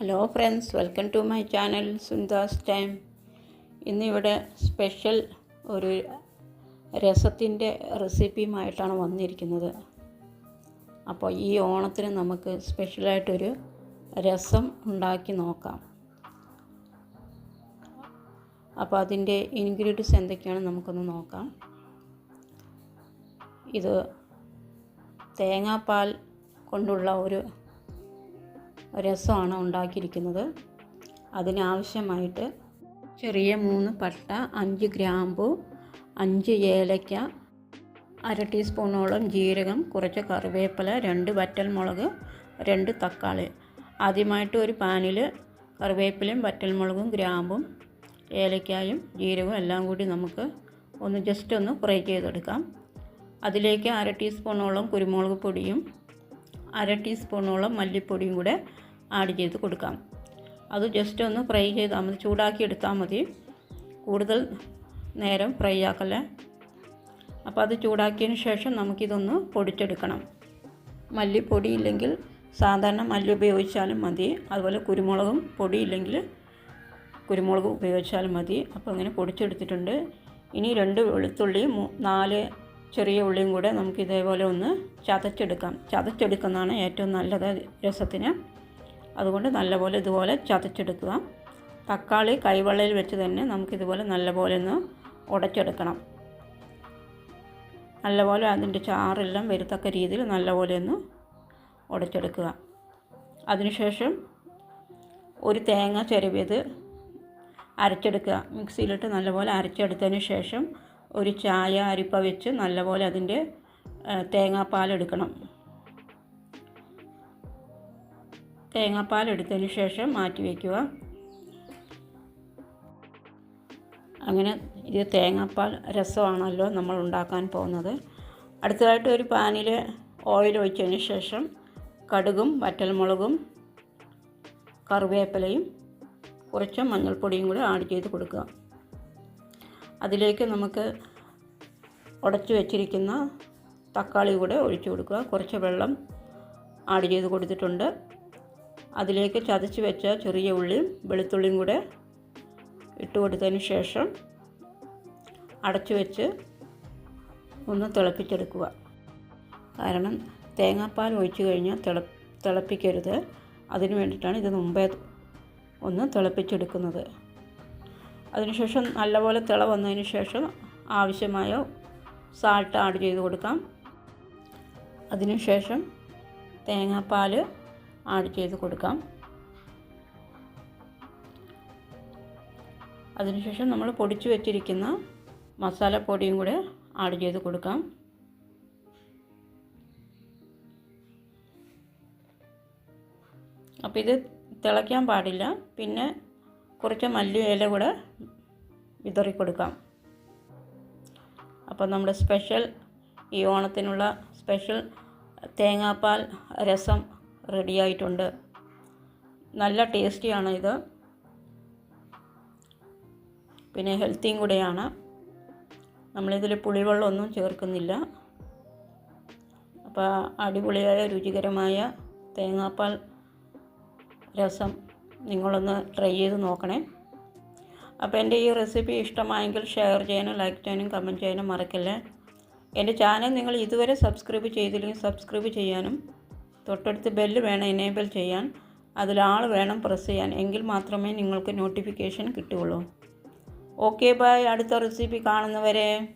Hello friends welcome to my channel Sundas time ഇന്നിവിടെ special ഒരു രസത്തിന്റെ റെസിപ്പിയുമായിട്ടാണ് വന്നിരിക്കുന്നത്. അപ്പോൾ ഈ ഓണത്തിന് നമുക്ക് സ്പെഷ്യലായിട്ടൊരു രസം ഉണ്ടാക്കി നോക്കാം. അപ്പോൾ അതിന്റെ ഇൻഗ്രീഡിയൻസ് എന്തൊക്കെയാണ് നമുക്കൊന്ന് നോക്കാം. ഇത് തേങ്ങാപ്പാൽ കൊണ്ടുള്ള ഒരു രസമാണ് ഉണ്ടാക്കിയിരിക്കുന്നത്. അതിനാവശ്യമായിട്ട് ചെറിയ മൂന്ന് പട്ട അഞ്ച് ഗ്രാമ്പു അഞ്ച് ഏലയ്ക്ക അര ടീസ്പൂണോളം ജീരകം കുറച്ച് കറിവേപ്പില രണ്ട് വറ്റൽമുളക് രണ്ട് തക്കാളി. ആദ്യമായിട്ട് ഒരു പാനിൽ കറിവേപ്പിലയും വറ്റൽമുളകും ഗ്രാമ്പും ഏലക്കായും ജീരകവും എല്ലാം കൂടി നമുക്ക് ഒന്ന് ജസ്റ്റ് ഒന്ന് ഫ്രൈ ചെയ്തെടുക്കാം. അതിലേക്ക് അര ടീസ്പൂണോളം കുരുമുളക് പൊടിയും അര ടീസ്പൂണോളം മല്ലിപ്പൊടിയും കൂടെ ആഡ് ചെയ്ത് കൊടുക്കാം. അത് ജസ്റ്റ് ഒന്ന് ഫ്രൈ ചെയ്താൽ മതി. ചൂടാക്കി എടുത്താൽ മതി. കൂടുതൽ നേരം ഫ്രൈ ആക്കല്ലേ? അപ്പോൾ അത് ചൂടാക്കിയതിന് ശേഷം നമുക്കിതൊന്ന് പൊടിച്ചെടുക്കണം. മല്ലിപ്പൊടി ഇല്ലെങ്കിൽ സാധാരണ മല്ലി ഉപയോഗിച്ചാലും മതി. അതുപോലെ കുരുമുളകും പൊടി ഇല്ലെങ്കിൽ കുരുമുളക് ഉപയോഗിച്ചാലും മതി. അപ്പോൾ അങ്ങനെ പൊടിച്ചെടുത്തിട്ടുണ്ട്. ഇനി രണ്ട് വെളുത്തുള്ളി നാല് ചെറിയ ഉള്ളിയും കൂടെ നമുക്ക് ഇതേപോലെ ഒന്ന് ചതച്ചെടുക്കാം. ചതച്ചെടുക്കുന്നതാണ് ഏറ്റവും നല്ലത് രസത്തിന്. അതുകൊണ്ട് നല്ലപോലെ ഇതുപോലെ ചതച്ചെടുക്കുക. തക്കാളി കൈവെള്ളയിൽ വെച്ച് തന്നെ നമുക്കിതുപോലെ നല്ലപോലെ ഒന്ന് ഉടച്ചെടുക്കണം. നല്ലപോലെ അതിന്റെ ചാറെല്ലാം വരുത്തക്ക രീതിയിൽ നല്ലപോലെ ഒന്ന് ഉടച്ചെടുക്കുക. അതിനുശേഷം ഒരു തേങ്ങ ചിരവിയത് അരച്ചെടുക്കുക. മിക്സിയിലിട്ട് നല്ലപോലെ അരച്ചെടുത്തതിന് ശേഷം ഒരു ചായ അരിപ്പ വെച്ച് നല്ലപോലെ അതിന്റെ തേങ്ങാപ്പാൽ എടുത്തതിന് ശേഷം മാറ്റി വയ്ക്കുക അങ്ങനെ ഇത് തേങ്ങാപ്പാൽ രസമാണല്ലോ നമ്മൾ ഉണ്ടാക്കാൻ പോകുന്നത്. അടുത്തതായിട്ട് ഒരു പാനിൽ ഓയിൽ ഒഴിച്ചതിന് ശേഷം കടുകും വറ്റൽമുളകും കറിവേപ്പിലയും കുറച്ച് മഞ്ഞൾപ്പൊടിയും കൂടി ആഡ് ചെയ്ത് കൊടുക്കുക. അതിലേക്ക് നമുക്ക് ഉടച്ചു വെച്ചിരിക്കുന്ന തക്കാളി കൂടെ ഒഴിച്ചു കൊടുക്കുക. കുറച്ച് വെള്ളം ആഡ് ചെയ്ത് കൊടുത്തിട്ടുണ്ട്. അതിലേക്ക് ചതച്ച് വെച്ച ചെറിയ ഉള്ളിയും വെളുത്തുള്ളിയും കൂടെ ഇട്ട് കൊടുത്തതിന് ശേഷം അടച്ചു വെച്ച് ഒന്ന് തിളപ്പിച്ചെടുക്കുക. കാരണം തേങ്ങാപ്പാൽ ഒഴിച്ചു കഴിഞ്ഞാൽ തിള തിളപ്പിക്കരുത്. അതിന് വേണ്ടിയിട്ടാണ് ഇത് മുമ്പേ ഒന്ന് തിളപ്പിച്ചെടുക്കുന്നത്. അതിനുശേഷം നല്ലപോലെ തിള വന്നതിന് ശേഷം ആവശ്യമായ സാൾട്ട് ആഡ് ചെയ്ത് കൊടുക്കാം. അതിനുശേഷം തേങ്ങാപ്പാൽ ആഡ് ചെയ്ത് കൊടുക്കാം. അതിനുശേഷം നമ്മൾ പൊടിച്ചു വെച്ചിരിക്കുന്ന മസാലപ്പൊടിയും കൂടെ ആഡ് ചെയ്ത് കൊടുക്കാം. അപ്പോൾ ഇത് തിളയ്ക്കാൻ പാടില്ല. പിന്നെ കുറച്ച് മല്ലി ഇല കൂടെ വിതറി കൊടുക്കാം. അപ്പോൾ നമ്മുടെ സ്പെഷ്യൽ ഈ ഓണത്തിനുള്ള സ്പെഷ്യൽ തേങ്ങാപ്പാൽ രസം റെഡിയായിട്ടുണ്ട് നല്ല ടേസ്റ്റിയാണ് ഇത്. പിന്നെ ഹെൽത്തിയും കൂടെയാണ്. നമ്മളിതിൽ പുളിവെള്ളമൊന്നും ചേർക്കുന്നില്ല. അപ്പോൾ അടിപൊളിയായ രുചികരമായ തേങ്ങാപ്പാൽ രസം നിങ്ങളൊന്ന് ട്രൈ ചെയ്ത് നോക്കണേ. അപ്പോൾ എന്റെ ഈ റെസിപ്പി ഇഷ്ടമായെങ്കിൽ ഷെയർ ചെയ്യാനും ലൈക്ക് ചെയ്യാനും കമന്റ് ചെയ്യാനും മറക്കല്ലേ. എന്റെ ചാനൽ നിങ്ങൾ ഇതുവരെ സബ്സ്ക്രൈബ് ചെയ്തില്ലെങ്കിൽ സബ്സ്ക്രൈബ് ചെയ്യാനും തൊട്ടടുത്ത് ബെല്ല് വേണം എനേബിൾ ചെയ്യാൻ. അതിലാൾ വേണം പ്രസ് ചെയ്യാൻ. എങ്കിൽ മാത്രമേ നിങ്ങൾക്ക് നോട്ടിഫിക്കേഷൻ കിട്ടുകയുള്ളൂ. ഓക്കെ ബൈ അടുത്ത റെസിപ്പി കാണുന്നവരെ.